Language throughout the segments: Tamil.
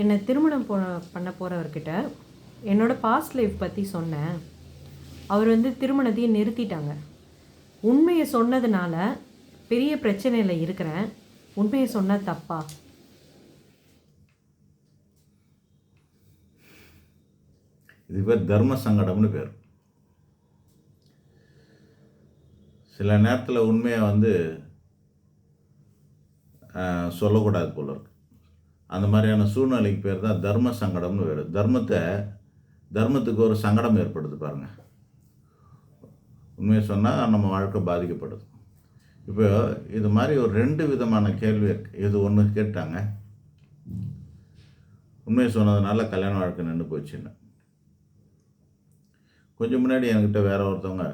என்னை திருமணம் போ பண்ண போகிறவர்கிட்ட என்னோடய பாஸ்ட் லைஃப் பற்றி சொன்னேன். அவர் வந்து திருமணத்தையும் நிறுத்திட்டாங்க. உண்மையை சொன்னதுனால பெரிய பிரச்சனையில் இருக்கிறேன். உண்மையை சொன்னால் தப்பா? இது பேர் தர்ம சங்கடம்னு பேர். சில நேரத்தில் உண்மையை வந்து சொல்லக்கூடாது போல இருக்கு. அந்த மாதிரியான சூழ்நிலைக்கு பேர் தான் தர்ம சங்கடம்னு வேறு. தர்மத்தை தர்மத்துக்கு ஒரு சங்கடம் ஏற்படுது பாருங்கள் உண்மையை சொன்னால் நம்ம வாழ்க்கை பாதிக்கப்படுது. இப்போ இது மாதிரி ஒரு ரெண்டு விதமான கேள்வி இருக்குது இது ஒன்று கேட்டாங்க. உண்மையை சொன்னதுனால கல்யாண வாழ்க்கை நின்று போச்சுன்னு. கொஞ்சம் முன்னாடி என்கிட்ட வேற ஒருத்தவங்க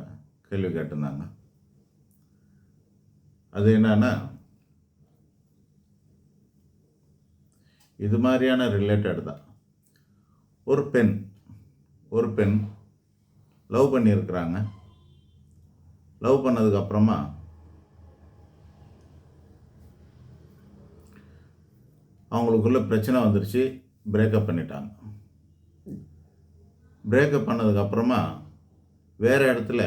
கேள்வி கேட்டிருந்தாங்க. அது என்னன்னா இது மாதிரியான ரிலேட்டட் தான். ஒரு பெண் ஒரு பெண் லவ் பண்ணியிருக்கிறாங்க. லவ் பண்ணதுக்கப்புறமா அவங்களுக்குள்ள பிரச்சனை வந்துருச்சு பிரேக்கப் பண்ணிட்டாங்க. பிரேக்கப் பண்ணதுக்கப்புறமா வேறு இடத்துல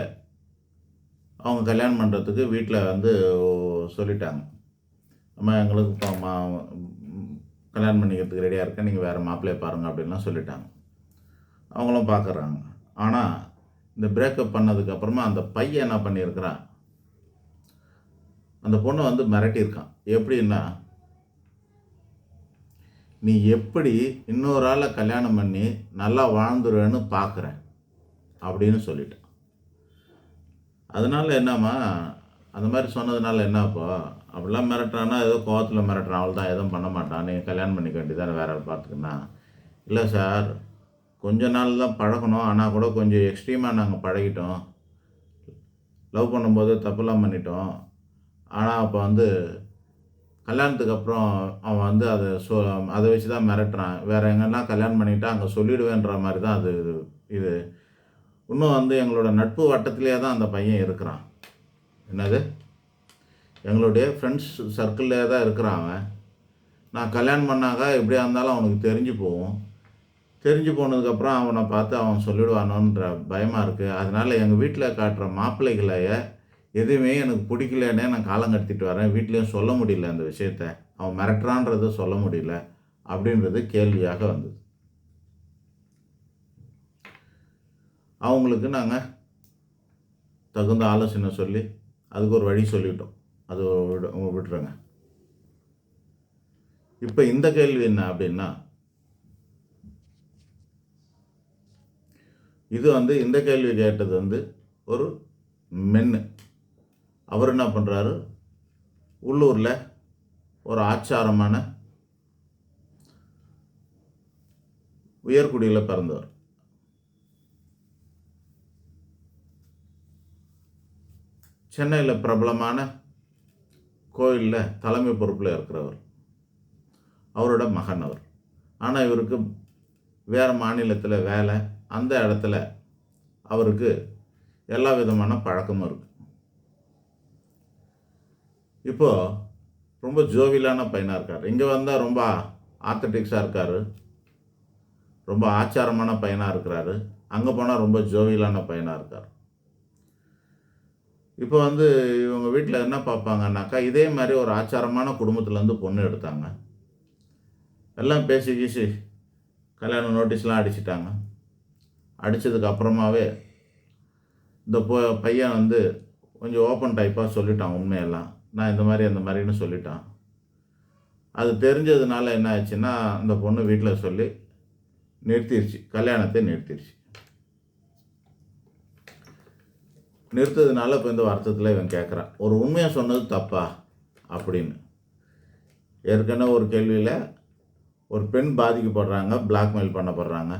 அவங்க கல்யாணம் பண்ணுறதுக்கு வீட்டில் வந்து சொல்லிட்டாங்க. அம்மா எங்களுக்கு கல்யாணம் பண்ணிக்கிறதுக்கு ரெடியாக இருக்கேன். நீங்கள் வேறு மாப்பிள்ளையை பாருங்கள் அப்படின்லாம் சொல்லிட்டாங்க. அவங்களும் பார்க்குறாங்க ஆனால் இந்த பிரேக்கப் பண்ணதுக்கப்புறமா அந்த பையன் என்ன பண்ணியிருக்கிறான் அந்த பொண்ணை வந்து மிரட்டியிருக்கான். எப்படின்னா நீ எப்படி இன்னொரு ஆளை கல்யாணம் பண்ணி நல்லா வாழ்ந்துருவேன்னு பார்க்குறேன் அப்படின்னு சொல்லிட்டான். அதனால என்னம்மா அந்த மாதிரி சொன்னதுனால என்னப்பா அப்படிலாம் மிரட்டுறான்னா ஏதோ கோவத்தில் மிரட்டுறான். அவள் தான் எதுவும் பண்ண மாட்டான். நீங்கள் கல்யாணம் பண்ணிக்க வேண்டியதானே வேற ஆள் பார்த்துக்குன்னா. இல்லை சார் கொஞ்ச நாள் தான் பழகணும். ஆனால் கூட கொஞ்சம் எக்ஸ்ட்ரீமாக நாங்கள் பழகிட்டோம். லவ் பண்ணும்போது தப்புலாம் பண்ணிட்டோம். ஆனால் அப்போ வந்து கல்யாணத்துக்கு அப்புறம் அவன் வந்து அதை சொ அதை வச்சு தான் மிரட்டுறான். வேறு எங்கன்னா கல்யாணம் பண்ணிட்டா அங்கே சொல்லிடுவேன்ற மாதிரி தான் அது இது. இன்னும் வந்து எங்களோட நட்பு வட்டத்திலே தான் அந்த பையன் இருக்கிறான். என்னது? எங்களுடைய ஃப்ரெண்ட்ஸ் சர்க்கிள்லே தான் இருக்கிறான் அவன் நான் கல்யாணம் பண்ணாக்கா எப்படியா இருந்தாலும் அவனுக்கு தெரிஞ்சு போகும் தெரிஞ்சு போனதுக்கப்புறம் அவனை பார்த்து அவன் சொல்லிடுவானோன்ற பயமாக இருக்குது அதனால் எங்கள் வீட்டில் காட்டுற மாப்பிள்ளைகளைய எதுவுமே எனக்கு பிடிக்கலன்னே நான் காலம் கடத்திட்டு வரேன். வீட்லேயும் சொல்ல முடியல அந்த விஷயத்த. அவன் மிரட்டுறான்றத சொல்ல முடியல அப்படின்றது கேள்வியாக வந்தது. அவங்களுக்கு நாங்கள் தகுந்த ஆலோசனை சொல்லி அதுக்கு ஒரு வழி சொல்லிட்டோம். அது விட- விட்டுருங்க இப்போ இந்த கேள்வி என்ன அப்படின்னா இது வந்து இந்த கேள்வி கேட்டது வந்து ஒரு மென்னு. அவர் என்ன பண்ணுறாரு உள்ளூரில் ஒரு ஆச்சாரமான உயர்குடியில் பிறந்தவர். சென்னையில் பிரபலமான கோயிலில் தலைமை பொறுப்பில் இருக்கிறவர். அவரோட மகன் அவர். ஆனால் இவருக்கு வேறு மாநிலத்தில் வேலை அந்த இடத்துல அவருக்கு எல்லா விதமான பழக்கமும் இருக்குது இப்போது ரொம்ப ஜோவியலான பையனாக இருக்கார். இங்கே வந்தால் ரொம்ப ஆத்தட்டிக்ஸாக இருக்கார். ரொம்ப ஆச்சாரமான பையனாக இருக்கிறாரு. அங்கே போனால் ரொம்ப ஜோவியலான பையனாக இருக்கார். இப்போ வந்து இவங்க வீட்டில் என்ன பார்ப்பாங்கன்னாக்கா இதே மாதிரி ஒரு ஆச்சாரமான குடும்பத்துலேருந்து பொண்ணு எடுத்தாங்க. எல்லாம் பேசி கீசி கல்யாண நோட்டீஸ்லாம் அடிச்சிட்டாங்க. அடித்ததுக்கு அப்புறமாவே இந்த பொ பையன் வந்து கொஞ்சம் ஓப்பன் டைப்பாக சொல்லிட்டான் உண்மையெல்லாம். நான் இந்த மாதிரி அந்த மாதிரின்னு சொல்லிட்டான். அது தெரிஞ்சதுனால என்ன ஆச்சுன்னா அந்த பொண்ணு வீட்டில் சொல்லி நிறுத்திடுச்சு கல்யாணத்தை நிறுத்திடுச்சு நிறுத்ததுனால இப்போ இந்த வருத்தத்தில் இவன் கேட்குறான் ஒரு உண்மையை சொன்னது தப்பா? அப்படின்னு. ஏற்கனவே ஒரு கேள்வியில் ஒரு பெண் பாதிக்கப்படுறாங்க பிளாக்மெயில் பண்ணப்படுறாங்க.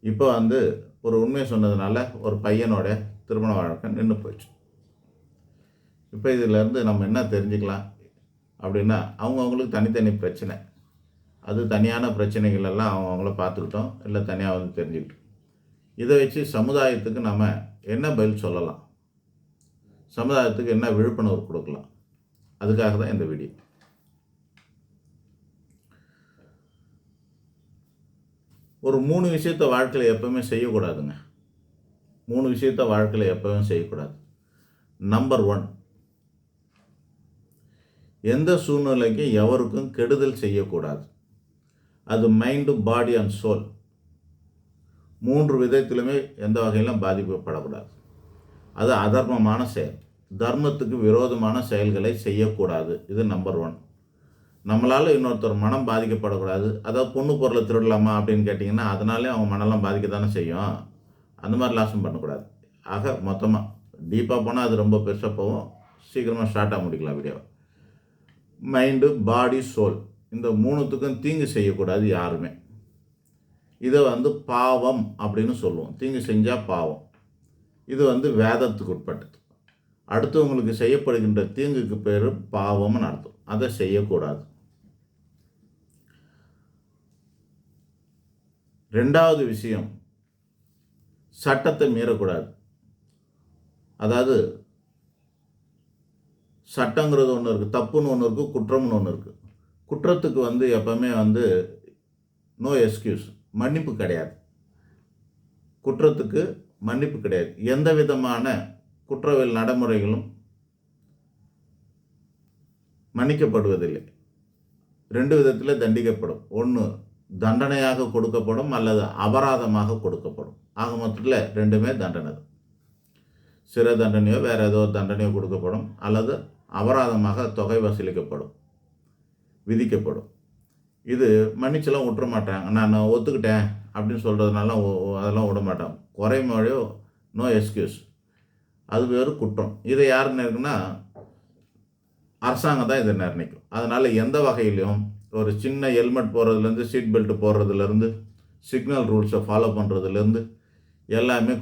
இப்போ வந்து ஒரு உண்மையை சொன்னதுனால ஒரு பையனோட திருமண வழக்கம் நின்று போயிடுச்சு இப்போ இதிலேருந்து நம்ம என்ன தெரிஞ்சுக்கலாம்? அப்படின்னா அவங்கவுங்களுக்கு தனித்தனி பிரச்சனை. அது தனியான பிரச்சனைகள் எல்லாம் அவங்கவுங்கள பார்த்துக்கிட்டோம் இல்லை தனியாக வந்து தெரிஞ்சுக்கிட்டோம். இதை வச்சு சமுதாயத்துக்கு நம்ம என்ன பதில் சொல்லலாம்? சமுதாயத்துக்கு என்ன விழிப்புணர்வு கொடுக்கலாம்? அதுக்காக தான் இந்த வீடியோ ஒரு மூணு விஷயத்த வாழ்க்கையில் எப்பவுமே செய்யக்கூடாதுங்க. மூணு விஷயத்த வாழ்க்கையில் எப்பவுமே செய்யக்கூடாது. நம்பர் ஒன் எந்த சூழ்நிலைக்கும் எவருக்கும் கெடுதல் செய்யக்கூடாது. அது மைண்டு பாடி அண்ட் சோல் மூன்று விதத்திலுமே எந்த வகையிலும் பாதிக்கப்படக்கூடாது. அது அதர்மமான செயல். தர்மத்துக்கு விரோதமான செயல்களை செய்யக்கூடாது. இது நம்பர் ஒன் நம்மளால் இன்னொருத்தர் மனம் பாதிக்கப்படக்கூடாது. அதாவது பொண்ணு பொருளை திருடலாமா அப்படின்னு கேட்டிங்கன்னா அதனாலே அவங்க மனம்லாம் பாதிக்க தானே செய்யும். அந்த மாதிரி லாசம் பண்ணக்கூடாது. ஆக மொத்தமாக டீப்பாக போனால் அது ரொம்ப பெருசாக போகும். சீக்கிரமாக ஸ்டார்ட்டாக முடிக்கலாம் வீடியோவை மைண்டு பாடி சோல் இந்த மூணுத்துக்கும் தீங்கு செய்யக்கூடாது யாருமே. இதை வந்து பாவம் அப்படின்னு சொல்லுவோம். தீங்கு செஞ்சால் பாவம். இது வந்து வேதத்துக்கு உட்பட்டது. அடுத்தவங்களுக்கு செய்யப்படுகின்ற தீங்குக்கு பேர் பாவம்னு அர்த்தம். அதை செய்யக்கூடாது. ரெண்டாவது விஷயம் சட்டத்தை மீறக்கூடாது. அதாவது சட்டங்கிறது ஒன்று இருக்குது தப்புன்னு ஒன்று இருக்குது குற்றம்னு ஒன்று இருக்குது குற்றத்துக்கு வந்து எப்பவுமே வந்து நோ எக்ஸ்கியூஸ் மன்னிப்பு கிடையாது. குற்றத்துக்கு மன்னிப்பு கிடையாது. எந்த விதமான குற்றவியல் நடைமுறைகளும் மன்னிக்கப்படுவதில்லை. ரெண்டு விதத்தில் தண்டிக்கப்படும். ஒன்று தண்டனையாக கொடுக்கப்படும் அல்லது அபராதமாக கொடுக்கப்படும். ஆக மொத்தத்தில் ரெண்டுமே தண்டனை தான். சிறை தண்டனையோ வேறு ஏதோ தண்டனையோ கொடுக்கப்படும் அல்லது அபராதமாக தொகை வசூலிக்கப்படும் விதிக்கப்படும். இது மன்னிச்செல்லாம் விட்டுற மாட்டாங்க நான் ஒத்துக்கிட்டேன் அப்படின்னு சொல்கிறதுனால அதெல்லாம் விட மாட்டாங்க குறைமொழியோ நோ எக்ஸ்கியூஸ் அது வேறு குற்றம். இதை யார் நினைக்குன்னா அரசாங்கம் தான் இதை நிர்ணயிக்கும். அதனால் எந்த வகையிலையும் ஒரு சின்ன ஹெல்மெட் போடுறதுலேருந்து சீட் பெல்ட் போடுறதுலேருந்து சிக்னல் ரூல்ஸை ஃபாலோ பண்ணுறதுலேருந்து எல்லாமே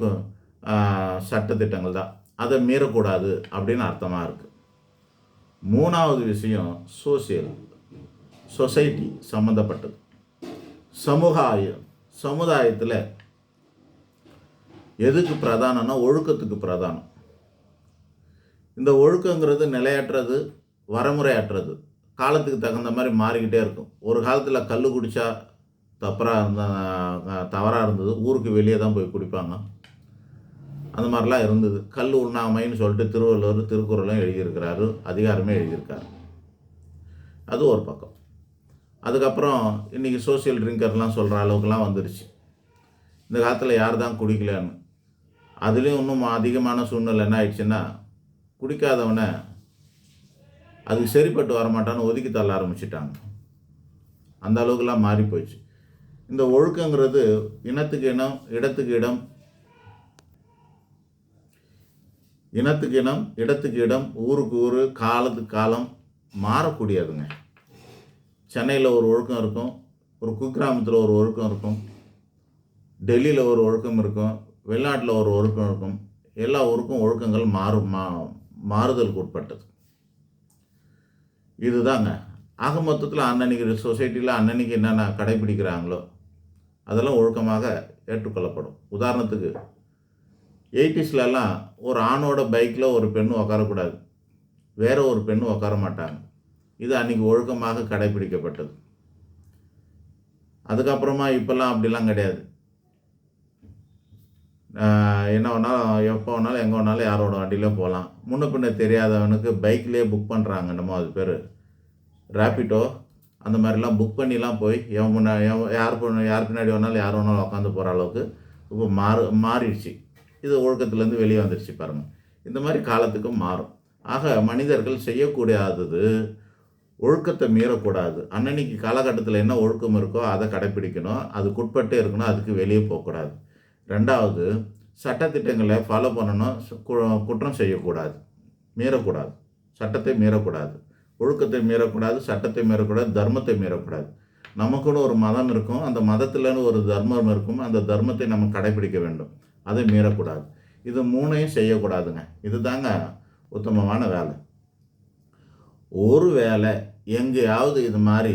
சட்டத்திட்டங்கள் தான். அதை மீறக்கூடாது அப்படின்னு அர்த்தமாக இருக்குது மூணாவது விஷயம் சோசியல் சொசைட்டி சம்மந்தப்பட்டது சமுதாயம் சமுதாயத்தில் எதுக்கு பிரதானம்னா ஒழுக்கத்துக்கு பிரதானம். இந்த ஒழுக்கங்கிறது நிலையற்றது வரமுறையற்றது. காலத்துக்கு தகுந்த மாதிரி மாறிக்கிட்டே இருக்கும். ஒரு காலத்தில் கல் குடித்தா தப்பராக இருந்த தவறாக இருந்தது. ஊருக்கு வெளியே தான் போய் குடிப்பாங்க. அந்த மாதிரிலாம் இருந்தது. கல் உண்ணாமைன்னு சொல்லிட்டு திருவள்ளுவர் திருக்குறளும் எழுதியிருக்கிறாரு. அதிகாரமே எழுதியிருக்காரு. அது ஒரு பக்கம். அதுக்கப்புறம் இன்றைக்கி சோஷியல் ட்ரிங்கர்லாம் சொல்கிற அளவுக்குலாம் வந்துடுச்சு இந்த காலத்தில் யார் தான் குடிக்கலன்னு. அதுலேயும் இன்னும் அதிகமான சூழ்நிலை என்ன ஆயிடுச்சுன்னா குடிக்காதவனை அதுக்கு சரிப்பட்டு வரமாட்டான்னு ஒதுக்கி தள்ள ஆரம்பிச்சிட்டாங்க. அந்த அளவுக்குலாம் மாறி போயிடுச்சு. இந்த ஒழுக்கங்கிறது இனத்துக்கு இனம் இடத்துக்கு இடம் இனத்துக்கு இனம் இடத்துக்கு இடம் ஊருக்கு ஊர் காலத்துக்கு காலம் மாறக்கூடியதுங்க. சென்னையில் ஒரு ஒழுக்கம் இருக்கும். ஒரு குக்கிராமத்தில் ஒரு ஒழுக்கம் இருக்கும். டெல்லியில் ஒரு ஒழுக்கம் இருக்கும். வெளிநாட்டில் ஒரு ஒழுக்கம் இருக்கும். எல்லா ஊருக்கும் ஒழுக்கங்கள் மாறு மா மாறுதலுக்கு உட்பட்டது. இதுதாங்க. ஆக மொத்தத்தில் அன்னன்னைக்கு சொசைட்டியில் அன்னன்னைக்கு என்னென்ன கடைபிடிக்கிறாங்களோ அதெல்லாம் ஒழுக்கமாக ஏற்றுக்கொள்ளப்படும். உதாரணத்துக்கு எயிட்டிஸ்லலாம் ஒரு ஆணோட பைக்கில் ஒரு பெண்ணு உட்காரக்கூடாது வேற ஒரு பெண்ணு உட்கார மாட்டாங்க. இது அன்றைக்கி ஒழுக்கமாக கடைபிடிக்கப்பட்டது. அதுக்கப்புறமா இப்போல்லாம் அப்படிலாம் கிடையாது. என்ன வேணாலும் எப்போ வேணாலும் எங்கே வேணாலும் யாரோட வண்டியிலையும் போகலாம். முன்ன பின்ன தெரியாதவனுக்கு பைக்லேயே புக் பண்ணுறாங்க என்னமோ அது பேர். ரேப்பிட்டோ அந்த மாதிரிலாம் புக் பண்ணிலாம் போய் எவன் முன்னா எவன் யார் பொண்ணு யார் பின்னாடி வேணாலும் யார் வேணாலும் உட்காந்து போகிற அளவுக்கு இப்போ மாறு மாறிடுச்சு. இது ஒழுக்கத்துலேருந்து வெளியே வந்துடுச்சு பாருங்கள் இந்த மாதிரி காலத்துக்கும் மாறும். ஆக மனிதர்கள் செய்யக்கூடாதது ஒழுக்கத்தை மீறக்கூடாது. அன்னன்னைக்கு காலகட்டத்தில் என்ன ஒழுக்கம் இருக்கோ அதை கடைப்பிடிக்கணும். அதுக்குட்பட்டே இருக்கணும். அதுக்கு வெளியே போகக்கூடாது. ரெண்டாவது சட்டத்திட்டங்களை ஃபாலோ பண்ணணும். கு- குற்றம் செய்யக்கூடாது. மீறக்கூடாது. சட்டத்தை மீறக்கூடாது. ஒழுக்கத்தை மீறக்கூடாது. சட்டத்தை மீறக்கூடாது. தர்மத்தை மீறக்கூடாது. நமக்குன்னு ஒரு மதம் இருக்கும். அந்த மதத்துலன்னு ஒரு தர்மம் இருக்கும். அந்த தர்மத்தை நம்ம கடைபிடிக்க வேண்டும். அதை மீறக்கூடாது. இது மூணையும் செய்யக்கூடாதுங்க. இதுதாங்க உத்தமமான வேலை. ஒரு வேளை எங்கேயாவது இது மாதிரி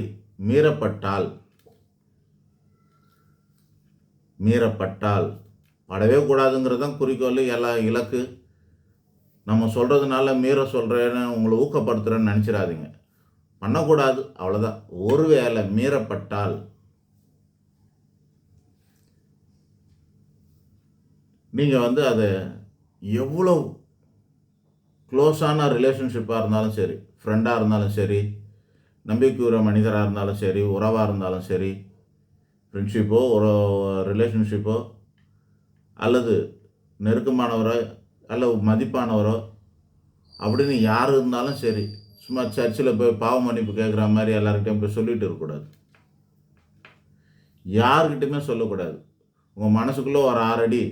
மீறப்பட்டால் மீறப்பட்டால் படவே கூடாதுங்கிறது தான் குறிக்கோள் எல்லா இலக்கு. நம்ம சொல்கிறதுனால மீற சொல்கிறேன்னு உங்களை ஊக்கப்படுத்துகிறேன்னு நினச்சிடாதீங்க. பண்ணக்கூடாது அவ்வளோதான் ஒருவேளை மீறப்பட்டால் நீங்கள் வந்து அதை எவ்வளோ க்ளோஸான ரிலேஷன்ஷிப்பாக இருந்தாலும் சரி ஃப்ரெண்டாக இருந்தாலும் சரி நம்பிக்கையுற மனிதராக இருந்தாலும் சரி உறவாக இருந்தாலும் சரி ஃப்ரெண்ட்ஷிப்போ ஒரு ரிலேஷன்ஷிப்போ அல்லது நெருக்கமானவரோ அல்ல மதிப்பானவரோ அப்படின்னு யார் இருந்தாலும் சரி சும்மா சர்ச்சில் போய் பாவ மன்னிப்பு கேட்குற மாதிரி எல்லார்கிட்டையும் போய் சொல்லிட்டு இருக்கக்கூடாது. யார்கிட்டையுமே சொல்லக்கூடாது. உங்கள் மனசுக்குள்ளே ஒரு ஆறடி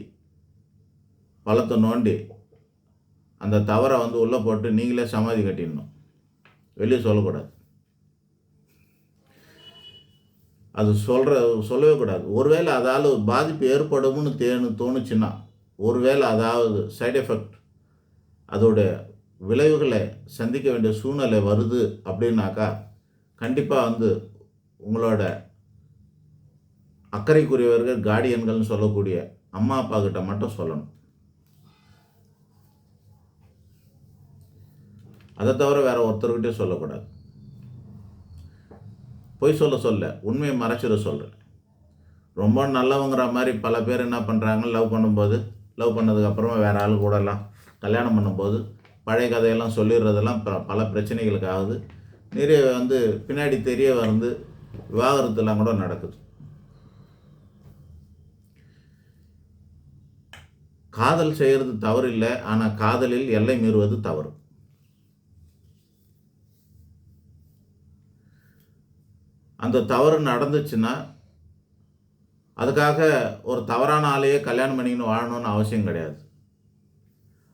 பழத்தை நோண்டி அந்த தவறை வந்து உள்ளே போட்டு நீங்களே சமாதி கட்டிடணும். வெளியே சொல்லக்கூடாது. அது சொல்கிற சொல்லவே கூடாது. ஒருவேளை அதால் பாதிப்பு ஏற்படும்னு தேனு தோணுச்சுன்னா ஒருவேளை அதாவது சைட் எஃபெக்ட் அதோட விளைவுகளை சந்திக்க வேண்டிய சூழ்நிலை வருது அப்படின்னாக்கா கண்டிப்பாக வந்து உங்களோட அக்கறைக்குரியவர்கள் கார்டியன்கள்னு சொல்லக்கூடிய அம்மா அப்பா கிட்ட மட்டும் சொல்லணும். அதை தவிர வேற ஒருத்தர்கிட்டே சொல்லக்கூடாது. பொய் சொல்ல சொல்ல உண்மையை மறைச்சிட சொல்கிறேன் ரொம்ப நல்லவங்கிற மாதிரி பல பேர் என்ன பண்ணுறாங்க லவ் பண்ணும்போது லவ் பண்ணதுக்கப்புறமா வேறு ஆள் கூடலாம் கல்யாணம் பண்ணும்போது பழைய கதையெல்லாம் சொல்லிடுறதெல்லாம் பல பிரச்சனைகளுக்கு ஆகுது நிறைய வந்து பின்னாடி தெரிய வந்து விவாகரத்துலாம் கூட நடக்குது. காதல் செய்கிறது தவறு இல்லை ஆனால் காதலில் எல்லை மீறுவது தவறு. அந்த தவறு நடந்துச்சுன்னா அதுக்காக ஒரு தவறான ஆளையே கல்யாணம் பண்ணிக்கின்னு வாழணும்னு அவசியம் கிடையாது.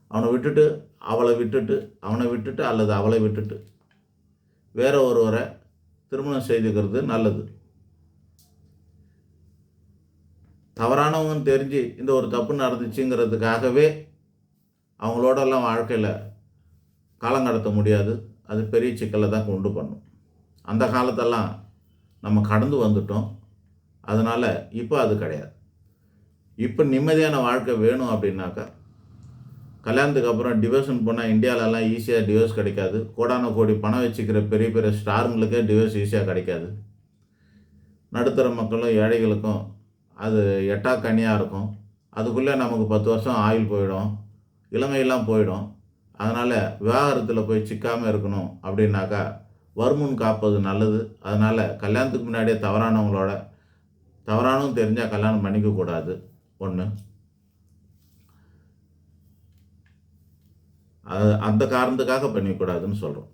அவனை விட்டுட்டு அவளை விட்டுட்டு அவனை விட்டுட்டு அல்லது அவளை விட்டுட்டு. வேற ஒருவரை திருமணம் செய்துக்கிறது நல்லது. தவறானவங்கன்னு தெரிஞ்சு இந்த ஒரு தப்பு நடந்துச்சுங்கிறதுக்காகவே அவங்களோடலாம் வாழ்க்கையில் காலம் கடத்த முடியாது. அது பெரிய சிக்கலை தான் கொண்டு பண்ணும். அந்த காலத்தெல்லாம் நம்ம கடந்து வந்துட்டோம். அதனால் இப்போ அது கிடையாது. இப்போ நிம்மதியான வாழ்க்கை வேணும் அப்படின்னாக்கா கல்யாணத்துக்கு அப்புறம் டிவோர்ஷன் போனால் இந்தியாவிலலாம் ஈஸியாக டிவோர்ஸ் கிடைக்காது. கோடான கோடி பணம் வச்சுக்கிற பெரிய பெரிய ஸ்டாருங்களுக்கே டிவோர்ஸ் ஈஸியாக கிடைக்காது. நடுத்தர மக்களும் ஏழைகளுக்கும் அது எட்டா கனியாக இருக்கும். அதுக்குள்ளே நமக்கு பத்து வருஷம் ஆயில் போயிடும். இளமையெல்லாம் போயிடும். அதனால் விவாகரத்தில் போய் சிக்காமல் இருக்கணும் அப்படின்னாக்கா வருமுன் காப்பது நல்லது. அதனால் கல்யாணத்துக்கு முன்னாடியே தவறானவங்களோட தவறானவங்க தெரிஞ்சால் கல்யாணம் பண்ணிக்கக்கூடாது. ஒன்று அது அந்த காரணத்துக்காக பண்ணிக்கூடாதுன்னு சொல்கிறோம்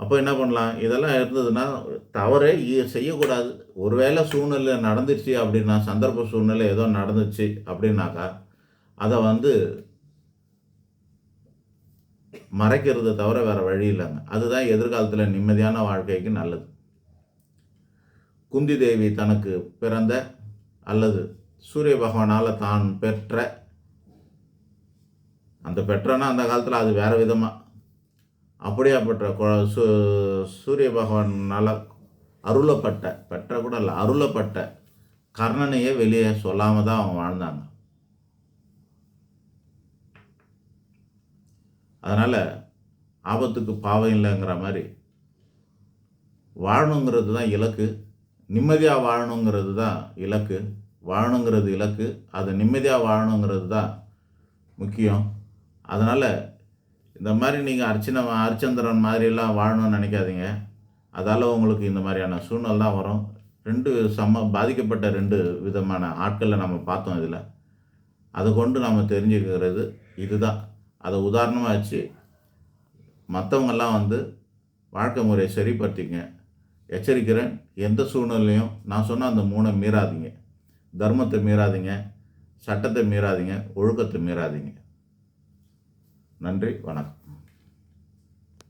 அப்போ என்ன பண்ணலாம்? இதெல்லாம் இருந்ததுன்னா தவறே செய்யக்கூடாது. ஒருவேளை சூழ்நிலை நடந்துச்சு அப்படின்னா சந்தர்ப்ப சூழ்நிலை ஏதோ நடந்துச்சு அப்படின்னாக்கா அதை வந்து மறைக்கிறது தவிர வேறு வழி இல்லைங்க. அதுதான் எதிர்காலத்தில் நிம்மதியான வாழ்க்கைக்கு நல்லது. குந்தி தேவி தனக்கு பிறந்த அல்லது சூரிய பகவானால் தான் பெற்ற அந்த பெற்றனா அந்த காலத்தில் அது வேறு விதமாக அப்படியாப்பட்ட கொ- சு சூரிய பகவானால் அருளப்பட்ட பெற்ற கூட இல்லை அருளப்பட்ட கர்ணனையே வெளியே சொல்லாமல் தான் அவங்க வாழ்ந்தாங்க. அதனால் ஆபத்துக்கு பாவம் இல்லைங்கிற மாதிரி வாழணுங்கிறது தான் இலக்கு. நிம்மதியாக வாழணுங்கிறது தான் இலக்கு. வாழணுங்கிறது இலக்கு. அதை நிம்மதியாக வாழணுங்கிறது தான் முக்கியம். அதனால் இந்த மாதிரி நீங்கள் அர்ச்சனை அரிச்சந்திரன் மாதிரிலாம் வாழணும்னு நினைக்காதீங்க. அதால் உங்களுக்கு இந்த மாதிரியான சூழ்நிலை தான் வரும். ரெண்டு சம பாதிக்கப்பட்ட ரெண்டு விதமான ஆட்களை நம்ம பார்த்தோம் இதில். அதை கொண்டு நம்ம தெரிஞ்சுக்கிறது இதுதான். அதை உதாரணமாக வச்சு மற்றவங்கெல்லாம் வந்து வாழ்க்கை முறையை சரிப்படுத்திங்க. எச்சரிக்கிறேன். எந்த சூழ்நிலையும் நான் சொன்ன அந்த மூணை மீறாதீங்க. தர்மத்தை மீறாதீங்க. சட்டத்தை மீறாதீங்க. ஒழுக்கத்தை மீறாதீங்க. நன்றி. வணக்கம்.